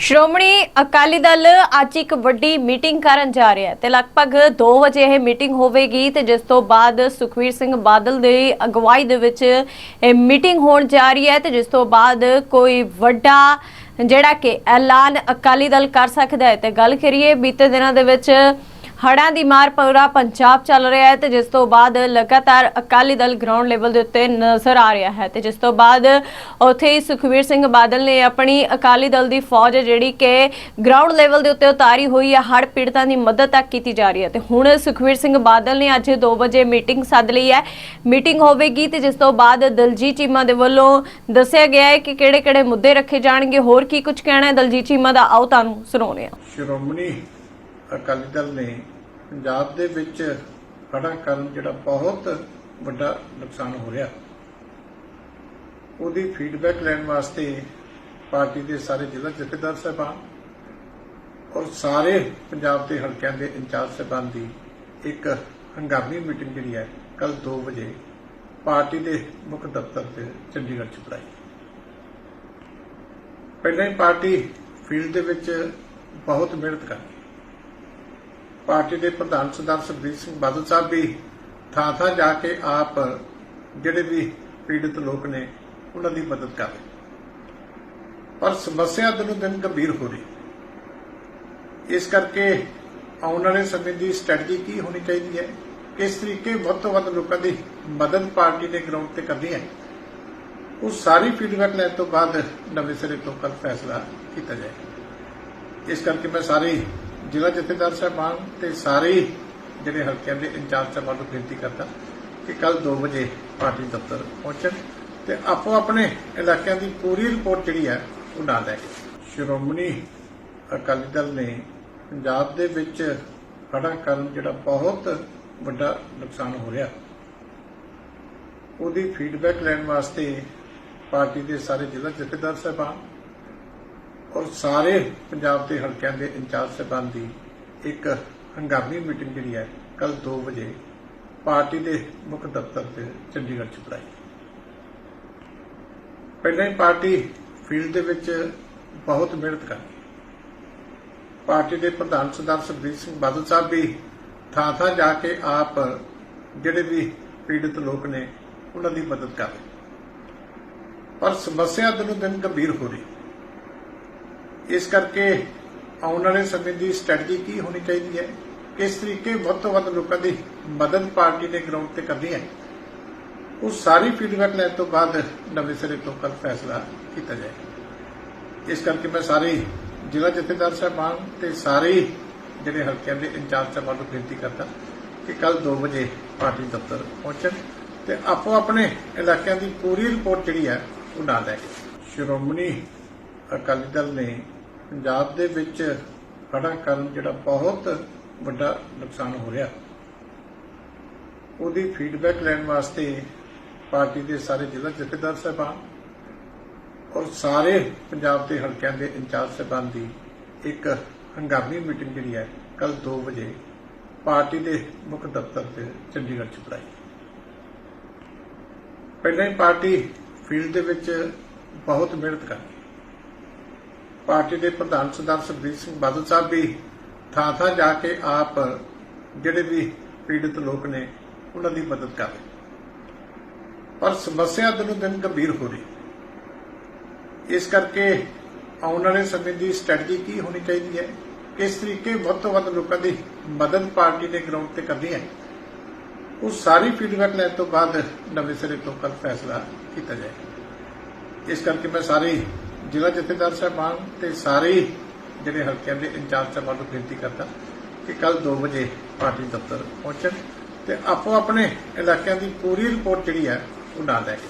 ਸ਼੍ਰੋਮਣੀ ਅਕਾਲੀ ਦਲ ਅੱਜ ਇੱਕ ਵੱਡੀ ਮੀਟਿੰਗ ਕਰਨ ਜਾ ਰਿਹਾ ਹੈ ਤੇ ਲਗਭਗ 2 ਵਜੇ ਇਹ ਮੀਟਿੰਗ ਹੋਵੇਗੀ ਤੇ ਜਿਸ ਤੋਂ ਬਾਅਦ ਸੁਖਵੀਰ ਸਿੰਘ ਬਾਦਲ ਦੇ ਅਗਵਾਈ ਦੇ ਵਿੱਚ ਇਹ ਮੀਟਿੰਗ ਹੋਣ ਜਾ ਰਹੀ ਹੈ ਤੇ ਜਿਸ ਤੋਂ ਬਾਅਦ ਕੋਈ ਵੱਡਾ ਜਿਹੜਾ ਕਿ ਐਲਾਨ ਅਕਾਲੀ ਦਲ ਕਰ ਸਕਦਾ ਹੈ ਤੇ ਗੱਲ ਕਰੀਏ ਬੀਤੇ ਦਿਨਾਂ ਦੇ ਵਿੱਚ ਹੜ੍ਹਾਂ ਦੀ ਮਾਰ ਪੂਰਾ ਪੰਜਾਬ ਚੱਲ ਰਿਹਾ ਹੈ ਤੇ ਜਿਸ ਤੋਂ ਬਾਅਦ ਲਗਾਤਾਰ ਅਕਾਲੀ ਦਲ ਗਰਾਊਂਡ ਲੈਵਲ ਦੇ ਉੱਤੇ ਨਜ਼ਰ ਆ ਰਿਹਾ ਹੈ ਤੇ ਜਿਸ ਤੋਂ ਬਾਅਦ ਉੱਥੇ ਹੀ ਸੁਖਵੀਰ ਸਿੰਘ ਬਾਦਲ ਨੇ ਆਪਣੀ ਅਕਾਲੀ ਦਲ ਦੀ ਫੌਜ ਜਿਹੜੀ ਕਿ ਗਰਾਊਂਡ ਲੈਵਲ ਦੇ ਉੱਤੇ ਉਤਾਰੀ ਹੋਈ ਹੈ, ਹੜ੍ਹ ਪੀੜਤਾਂ ਦੀ ਮਦਦ ਤੱਕ ਕੀਤੀ ਜਾ ਰਹੀ ਹੈ ਤੇ ਹੁਣ ਸੁਖਵੀਰ ਸਿੰਘ ਬਾਦਲ ਨੇ ਅੱਜ 2 ਵਜੇ ਮੀਟਿੰਗ ਸੱਦ ਲਈ ਹੈ। ਮੀਟਿੰਗ ਹੋਵੇਗੀ ਤੇ ਜਿਸ ਤੋਂ ਬਾਅਦ ਦਲਜੀਤ ਚੀਮਾ ਦੇ ਵੱਲੋਂ ਦੱਸਿਆ ਗਿਆ ਹੈ ਕਿ ਕਿਹੜੇ-ਕਿਹੜੇ ਮੁੱਦੇ ਰੱਖੇ ਜਾਣਗੇ, ਹੋਰ ਕੀ ਕੁਝ ਕਹਿਣਾ ਹੈ? ਦਲਜੀਤ ਚੀਮਾ ਦਾ ਆਓ ਤੁਹਾਨੂੰ ਸੁਣਾਉਂਦੇ ਹਾਂ। ਸ਼੍ਰੋਮਣੀ ਅਕਾਲੀ ਦਲ ਨੇ ਪੰਜਾਬ ਦੇ ਵਿੱਚ ਖੜਾ ਕਰਨ ਜਿਹੜਾ ਬਹੁਤ ਵੱਡਾ ਨੁਕਸਾਨ ਹੋ ਰਿਹਾ। ਉਹਦੀ ਫੀਡਬੈਕ ਲੈਣ ਵਾਸਤੇ ਪਾਰਟੀ ਦੇ ਸਾਰੇ ਜ਼ਿਲ੍ਹਾ ਜਥੇਦਾਰ ਸਾਹਿਬਾਨ ਔਰ ਸਾਰੇ ਪੰਜਾਬ ਦੇ ਹਲਕਿਆਂ ਦੇ ਇੰਚਾਰਜ ਸਾਹਿਬਾਨ ਦੀ ਇੱਕ ਹੰਗਾਮੀ ਮੀਟਿੰਗ ਜਿਹੜੀ ਹੈ ਕੱਲ 2 ਵਜੇ ਪਾਰਟੀ ਦੇ ਮੁੱਖ ਦਫ਼ਤਰ ਤੇ ਚੰਡੀਗੜ੍ਹ ਚ ਬੁਲਾਈ। ਪਹਿਲਾਂ ਹੀ ਪਾਰਟੀ ਫੀਲਡ ਦੇ ਵਿੱਚ ਬਹੁਤ ਮਿਹਨਤ ਕਰਦੀ। ਪਾਰਟੀ ਦੇ ਪ੍ਰਧਾਨ ਸਰਦਾਰ ਸੁਖਬੀਰ ਸਿੰਘ ਬਾਦਲ ਸਾਹਿਬ ਵੀ ਥਾਂ ਥਾਂ ਜਾ ਕੇ ਆਪ, ਜਿਹੜੇ ਵੀ ਪੀੜਤ ਲੋਕ ਨੇ, ਉਹਨਾਂ ਦੀ ਮਦਦ ਕਰ ਰਹੇ ਪਰ ਸਮੱਸਿਆ ਦਿਨੋਂ ਦਿਨ ਗੰਭੀਰ ਹੋ ਰਹੀ ਇਸ ਕਰਕੇ ਆਉਣ ਵਾਲੇ ਸਮੇਂ ਦੀ ਸਟ੍ਰੈਟਜੀ ਕੀ ਹੋਣੀ ਚਾਹੀਦੀ ਹੈ? ਕਿਸ ਤਰੀਕੇ ਵੱਧ ਤੋਂ ਵੱਧ ਲੋਕਾਂ ਦੀ ਮਦਦ ਪਾਰਟੀ ਨੇ ਗਰਾਊਂਡ ਤੇ ਕਰਨੀ ਹੈ? ਉਹ ਸਾਰੀ ਫੀਡਬੈਕ ਲੈਣ ਤੋਂ ਬਾਅਦ ਨਵੇਂ ਸਿਰੇ ਤੋਂ ਕੱਲ ਫੈਸਲਾ ਕੀਤਾ ਜਾਏਗਾ। ਇਸ ਕਰਕੇ ਮੈਂ ਸਾਰੇ ਜ਼ਿਲ੍ਹਾ ਜਥੇਦਾਰ ਸਾਹਿਬਾਨ ਤੇ ਸਾਰੇ ਜਿਹੜੇ ਹਲਕਿਆਂ ਦੇ ਇੰਚਾਰਜ ਸਾਹਿਬਾਨ ਨੂੰ ਬੇਨਤੀ ਕਰਦਾ ਕਿ ਕੱਲ 2 ਵਜੇ ਪਾਰਟੀ ਦਫ਼ਤਰ ਪਹੁੰਚਣ ਤੇ ਆਪੋ ਆਪਣੇ ਇਲਾਕਿਆਂ ਦੀ ਪੂਰੀ ਰਿਪੋਰਟ ਜਿਹੜੀ ਹੈ ਉਹ ਨਾਲ ਲੈ ਕੇ। ਸ਼੍ਰੋਮਣੀ ਅਕਾਲੀ ਦਲ ਨੇ ਪੰਜਾਬ ਦੇ ਵਿੱਚ ਹੜ੍ਹਾਂ ਕਾਰਨ ਜਿਹੜਾ ਬਹੁਤ ਵੱਡਾ ਨੁਕਸਾਨ ਹੋ ਰਿਹਾ। ਉਹਦੀ ਫੀਡਬੈਕ ਲੈਣ ਵਾਸਤੇ ਪਾਰਟੀ ਦੇ ਸਾਰੇ ਜ਼ਿਲ੍ਹਾ ਜਥੇਦਾਰ ਸਾਹਿਬਾਨ ਔਰ ਸਾਰੇ ਪੰਜਾਬ ਦੇ ਹਲਕਿਆਂ ਦੇ ਇੰਚਾਰਜ ਸਾਹਿਬਾਨ ਦੀ ਇੱਕ ਹੰਗਾਮੀ ਮੀਟਿੰਗ ਜਿਹੜੀ ਹੈ ਕੱਲ 2 ਵਜੇ ਪਾਰਟੀ ਦੇ ਮੁੱਖ ਦਫ਼ਤਰ ਤੇ ਚੰਡੀਗੜ੍ਹ ਚ ਬੁਲਾਈ ਪਹਿਲਾਂ ਹੀ ਪਾਰਟੀ ਫੀਲਡ ਦੇ ਵਿੱਚ ਬਹੁਤ ਮਿਹਨਤ ਕਰਦੀ ਪਾਰਟੀ ਦੇ ਪ੍ਰਧਾਨ ਸਰਦਾਰ ਸੁਖਬੀਰ ਸਿੰਘ ਬਾਦਲ ਸਾਹਿਬ ਵੀ ਥਾਂ ਥਾਂ ਜਾ ਕੇ ਆਪ ਜਿਹੜੇ ਵੀ ਪੀੜਤ ਲੋਕ ਨੇ, ਉਹਨਾਂ ਦੀ ਮਦਦ ਕਰ ਰਹੇ ਪਰ ਸਮੱਸਿਆ ਦਿਨੋਂ ਦਿਨ ਗੰਭੀਰ ਹੋ ਰਹੀ ਇਸ ਕਰਕੇ ਆਉਣ ਵਾਲੇ ਸਮੇਂ ਦੀ ਸਟ੍ਰੈਟਜੀ ਕੀ ਹੋਣੀ ਚਾਹੀਦੀ ਹੈ? ਕਿਸ ਤਰੀਕੇ ਵੱਧ ਤੋਂ ਵੱਧ ਲੋਕਾਂ ਦੀ ਮਦਦ ਪਾਰਟੀ ਨੇ ਗਰਾਊਂਡ ਤੇ ਕਰਨੀ ਹੈ? ਉਹ ਸਾਰੀ ਫੀਡਬੈਕ ਲੈਣ ਤੋਂ ਬਾਅਦ ਨਵੇਂ ਸਿਰੇ ਤੋਂ ਕੱਲ ਫੈਸਲਾ ਕੀਤਾ ਜਾਏਗਾ ਇਸ ਕਰਕੇ ਮੈਂ ਸਾਰੇ ਜ਼ਿਲ੍ਹਾ ਜਥੇਦਾਰ ਸਾਹਿਬਾਨ ਤੇ ਸਾਰੇ ਜਿਹੜੇ ਹਲਕਿਆਂ ਦੇ ਇੰਚਾਰਜ ਸਾਹਿਬਾਨ ਨੂੰ ਬੇਨਤੀ ਕਰਦਾ ਕਿ ਕੱਲ 2 ਵਜੇ ਪਾਰਟੀ ਦਫ਼ਤਰ ਪਹੁੰਚਣ ਤੇ ਆਪੋ ਆਪਣੇ ਇਲਾਕਿਆਂ ਦੀ ਪੂਰੀ ਰਿਪੋਰਟ ਜਿਹੜੀ ਹੈ ਉਹ ਨਾਲ ਲੈ ਕੇ। ਸ਼੍ਰੋਮਣੀ ਅਕਾਲੀ ਦਲ ਨੇ ਪੰਜਾਬ ਦੇ ਵਿੱਚ ਹੜ੍ਹਾਂ ਕਾਰਨ ਜਿਹੜਾ ਬਹੁਤ ਵੱਡਾ ਨੁਕਸਾਨ ਹੋ ਰਿਹਾ। ਉਹਦੀ ਫੀਡਬੈਕ ਲੈਣ ਵਾਸਤੇ ਪਾਰਟੀ ਦੇ ਸਾਰੇ ਜ਼ਿਲ੍ਹਾ ਜਥੇਦਾਰ ਸਾਹਿਬਾਨ ਔਰ ਸਾਰੇ ਪੰਜਾਬ ਦੇ ਹਲਕਿਆਂ ਦੇ ਇੰਚਾਰਜ ਸਾਹਿਬਾਨ ਦੀ ਇੱਕ ਹੰਗਾਮੀ ਮੀਟਿੰਗ ਜਿਹੜੀ ਹੈ ਕੱਲ 2 ਵਜੇ ਪਾਰਟੀ ਦੇ ਮੁੱਖ ਦਫ਼ਤਰ ਤੇ ਚੰਡੀਗੜ੍ਹ ਚ ਬੁਲਾਈ। ਪਹਿਲਾਂ ਹੀ ਪਾਰਟੀ ਫੀਲਡ ਦੇ ਵਿੱਚ ਬਹੁਤ ਮਿਹਨਤ ਕਰਦੀ। ਪਾਰਟੀ ਦੇ ਪ੍ਰਧਾਨ ਸਰਦਾਰ ਸੁਖਬੀਰ ਸਿੰਘ ਬਾਦਲ ਸਾਹਿਬ ਵੀ ਥਾਂ ਥਾਂ ਜਾ ਕੇ ਆਪ, ਜਿਹੜੇ ਵੀ ਪੀੜਤ ਲੋਕ ਨੇ, ਉਹਨਾਂ ਦੀ ਮਦਦ ਕਰ ਰਹੇ ਪਰ ਸਮੱਸਿਆ ਦਿਨੋਂ ਦਿਨ ਗੰਭੀਰ ਹੋ ਰਹੀ ਇਸ ਕਰਕੇ ਆਉਣ ਵਾਲੇ ਸਮੇਂ ਦੀ ਸਟ੍ਰੈਟਜੀ ਕੀ ਹੋਣੀ ਚਾਹੀਦੀ ਹੈ? ਕਿਸ ਤਰੀਕੇ ਵੱਧ ਤੋਂ ਵੱਧ ਲੋਕਾਂ ਦੀ ਮਦਦ ਪਾਰਟੀ ਨੇ ਗਰਾਊਂਡ ਤੇ ਕਰਨੀ ਹੈ? ਉਹ ਸਾਰੀ ਫੀਡਬੈਕ ਲੈਣ ਤੋਂ ਬਾਅਦ ਨਵੇਂ ਸਿਰੇ ਤੋਂ ਕੱਲ ਫੈਸਲਾ ਕੀਤਾ ਜਾਏਗਾ। ਇਸ ਕਰਕੇ ਮੈਂ ਸਾਰੇ ਜ਼ਿਲ੍ਹਾ ਜਥੇਦਾਰ ਸਾਹਿਬਾਨ ਤੇ ਸਾਰੇ ਹੀ ਜਿਹੜੇ ਹਲਕਿਆਂ ਦੇ ਇੰਚਾਰਜ ਸਾਹਿਬਾਨ ਨੂੰ ਬੇਨਤੀ ਕਰਦਾ ਕਿ ਕੱਲ 2 ਵਜੇ ਪਾਰਟੀ ਦਫ਼ਤਰ ਪਹੁੰਚਣ ਤੇ ਆਪੋ ਆਪਣੇ ਇਲਾਕਿਆਂ ਦੀ ਪੂਰੀ ਰਿਪੋਰਟ ਜਿਹੜੀ ਹੈ ਉਹ ਨਾਲ ਲੈ ਕੇ